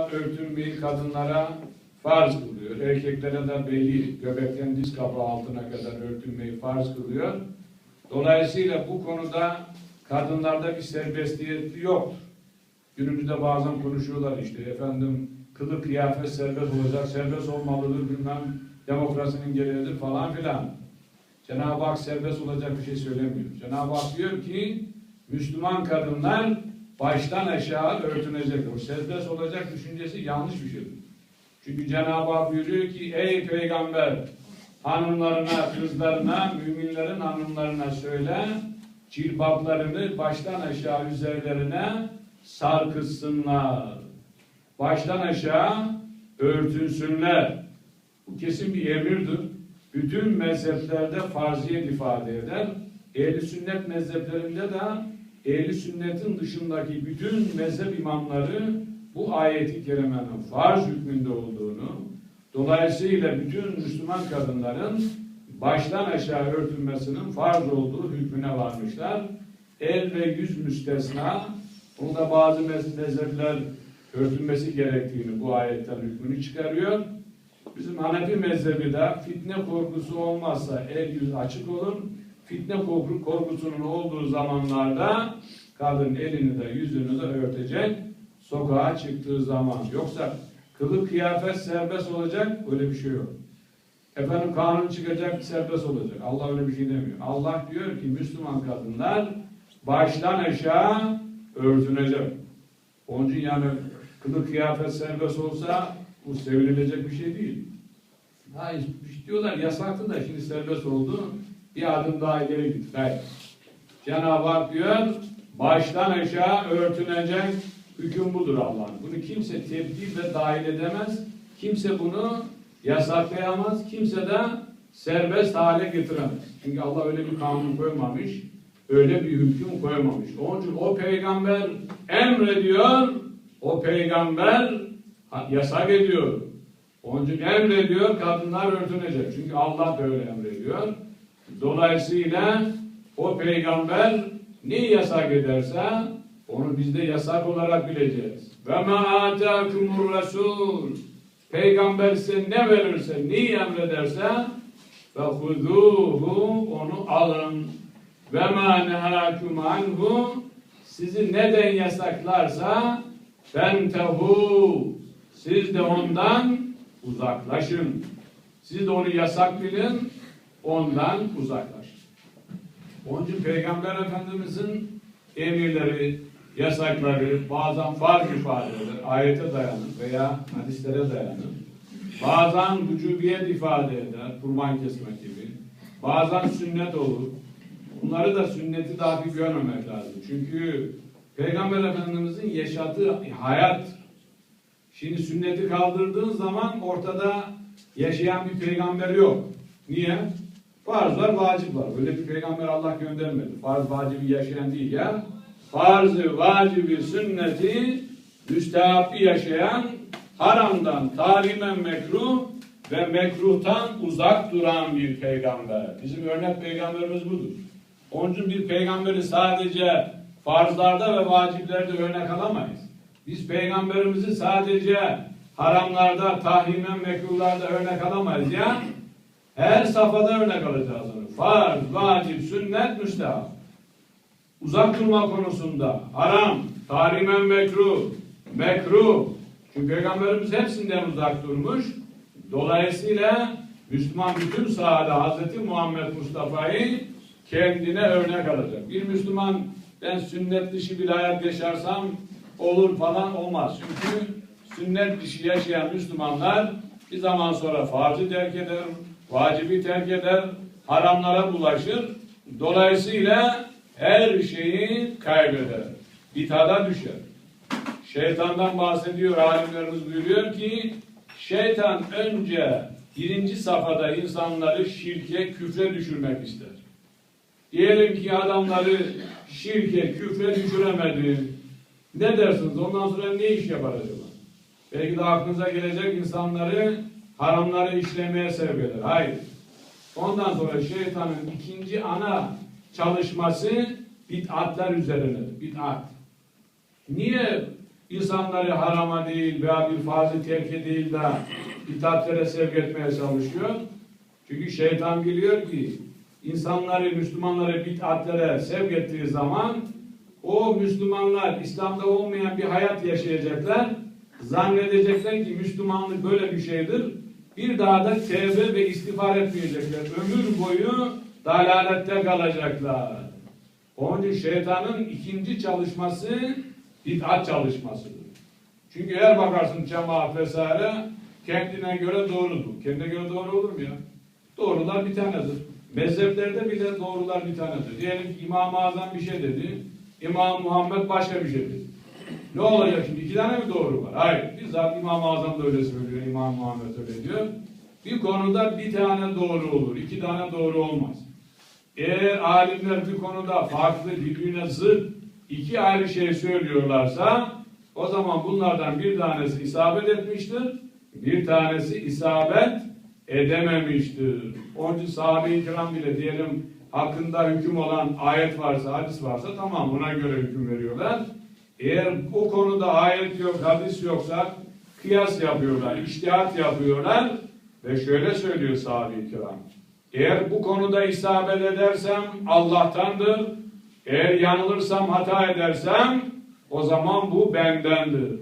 aşağı örtünmeyi kadınlara farz kılıyor. Erkeklere de belli göbekten diz kapağı altına kadar örtünmeyi farz kılıyor. Dolayısıyla bu konuda kadınlarda bir serbestiyet yoktur. Günümüzde bazen konuşuyorlar işte efendim kılık kıyafet serbest olacak, serbest olmalıdır bilmem demokrasinin gereğidir falan filan. Cenab-ı Hak serbest olacak bir şey söylemiyor. Cenab-ı Hak diyor ki Müslüman kadınlar baştan aşağı örtünecek. O serbest olacak düşüncesi yanlış bir şeydir. Çünkü Cenab-ı Hak buyuruyor ki ey peygamber hanımlarına, kızlarına, müminlerin hanımlarına söyle cilbaplarını baştan aşağı üzerlerine sarkıtsınlar. Baştan aşağı örtünsünler. Bu kesin bir emirdir. Bütün mezheplerde farziyet ifade eder. Ehli sünnet mezheplerinde de ehli sünnetin dışındaki bütün mezhep imamları bu ayeti kerimenin farz hükmünde olduğunu, dolayısıyla bütün Müslüman kadınların baştan aşağı örtülmesinin farz olduğu hükmüne varmışlar. El ve yüz müstesna, bunda bazı mezhepler örtülmesi gerektiğini bu ayetten hükmünü çıkarıyor. Bizim Hanefi mezhebi de fitne korkusu olmazsa el yüz açık olur. Fitne korku, korkusunun olduğu zamanlarda kadın elini de yüzünü de örtecek sokağa çıktığı zaman. Yoksa kılık kıyafet serbest olacak öyle bir şey yok. Efendim kanun çıkacak serbest olacak. Allah öyle bir şey demiyor. Allah diyor ki Müslüman kadınlar baştan aşağı örtünecek. Onun için yani kılık kıyafet serbest olsa bu sevinilecek bir şey değil. Ha, diyorlar yasaktı da şimdi serbest oldu. Bir adım daha ileri git. Hayır. Cenab-ı Hak diyor baştan aşağı örtünecek hüküm budur Allah'ın. Bunu kimse tebdil ve dahil edemez. Kimse bunu yasaklayamaz. Kimse de serbest hale getiremez. Çünkü Allah öyle bir kanun koymamış. Öyle bir hüküm koymamış. Onun için o peygamber emrediyor. O peygamber yasak ediyor. Onun için emrediyor kadınlar örtünecek. Çünkü Allah da öyle emrediyor. Dolayısıyla o peygamber ne yasak ederse onu biz de yasak olarak bileceğiz. Ve ma atakumur rasul Peygamber size ne verirse, neyi emrederse ve huduhu onu alın. Ve ma nehakum anhu sizi neden yasaklarsa fentehu siz de ondan uzaklaşın. Siz de onu yasak bilin, ondan uzaklaşın. Onun için Peygamber Efendimizin emirleri, yasakları bazen farz ifade eder, ayete dayanır veya hadislere dayanır. Bazen vücubiyet ifade eder, kurban kesmek gibi. Bazen sünnet olur. Bunları da sünneti daha bir görmemek lazım. Çünkü Peygamber Efendimizin yaşadığı hayat Şimdi sünneti kaldırdığın zaman ortada yaşayan bir peygamber yok. Niye? Farz var, vacip var. Böyle bir peygamber Allah göndermedi. Farz, vacibi yaşayan değil ya. Farzı, vacibi, sünneti müstehappi yaşayan, haramdan, tarimen mekruh ve mekruhtan uzak duran bir peygamber. Bizim örnek peygamberimiz budur. Onun için bir peygamberi sadece farzlarda ve vaciplerde örnek alamayız. Biz peygamberimizi sadece haramlarda, tahrimen, mekruhlarda örnek alamayız ya. Her safhada örnek alacağız onu. Farz, vacip, sünnet, müstehap. Uzak durma konusunda haram, tahrimen mekruh, mekruh. Çünkü peygamberimiz hepsinden uzak durmuş. Dolayısıyla Müslüman bütün sahada Hazreti Muhammed Mustafa'yı kendine örnek alacak. Bir Müslüman ben sünnet dışı bir hayat yaşarsam olur falan olmaz. Çünkü sünnet dışı yaşayan Müslümanlar bir zaman sonra farzı terk eder, vacibi terk eder, haramlara bulaşır. Dolayısıyla her şeyi kaybeder. Bitada düşer. Şeytandan bahsediyor, alimlerimiz buyuruyor ki şeytan önce birinci safhada insanları şirke, küfre düşürmek ister. Diyelim ki adamları şirke, küfre düşüremedi. Ne dersiniz? Ondan sonra ne iş yapar acaba? Belki de aklınıza gelecek insanları haramları işlemeye sebep eder. Hayır. Ondan sonra şeytanın ikinci ana çalışması bid'atlar üzerinedir. Bid'at. Niye insanları harama değil veya bir farzı terke değil de itaatlere sevk etmeye çalışıyor. Çünkü şeytan biliyor ki insanları, Müslümanları bid'atlere sevk ettiği zaman o Müslümanlar İslam'da olmayan bir hayat yaşayacaklar. Zannedecekler ki Müslümanlık böyle bir şeydir. Bir daha da tevbe ve istiğfar etmeyecekler. Ömür boyu dalalette kalacaklar. Onun için şeytanın ikinci çalışması bid'at çalışmasıdır. Çünkü eğer bakarsın cemaat vesaire kendine göre doğrudur. Kendine göre doğru olur mu ya? Doğrular bir tanedir. Mezheplerde bile doğrular bir tanedir. Diyelim ki İmam-ı Azam bir şey dedi. İmam Muhammed başka bir şey dedi. Ne olacak şimdi? İki tane mi doğru var? Hayır. Bizzat İmam-ı Azam da öyle söylüyor. İmam Muhammed öyle diyor. Bir konuda bir tane doğru olur. iki tane doğru olmaz. Eğer alimler bir konuda farklı, birbirine zıt iki ayrı şey söylüyorlarsa o zaman bunlardan bir tanesi isabet etmiştir, bir tanesi isabet edememiştir. Onun için sahabe-i kiram bile diyelim hakkında hüküm olan ayet varsa, hadis varsa tamam buna göre hüküm veriyorlar. Eğer o konuda ayet yok, hadis yoksa kıyas yapıyorlar, iştihat yapıyorlar ve şöyle söylüyor sahabe-i kiram. Eğer bu konuda isabet edersem Allah'tandır. Eğer yanılırsam, hata edersem o zaman bu bendendir.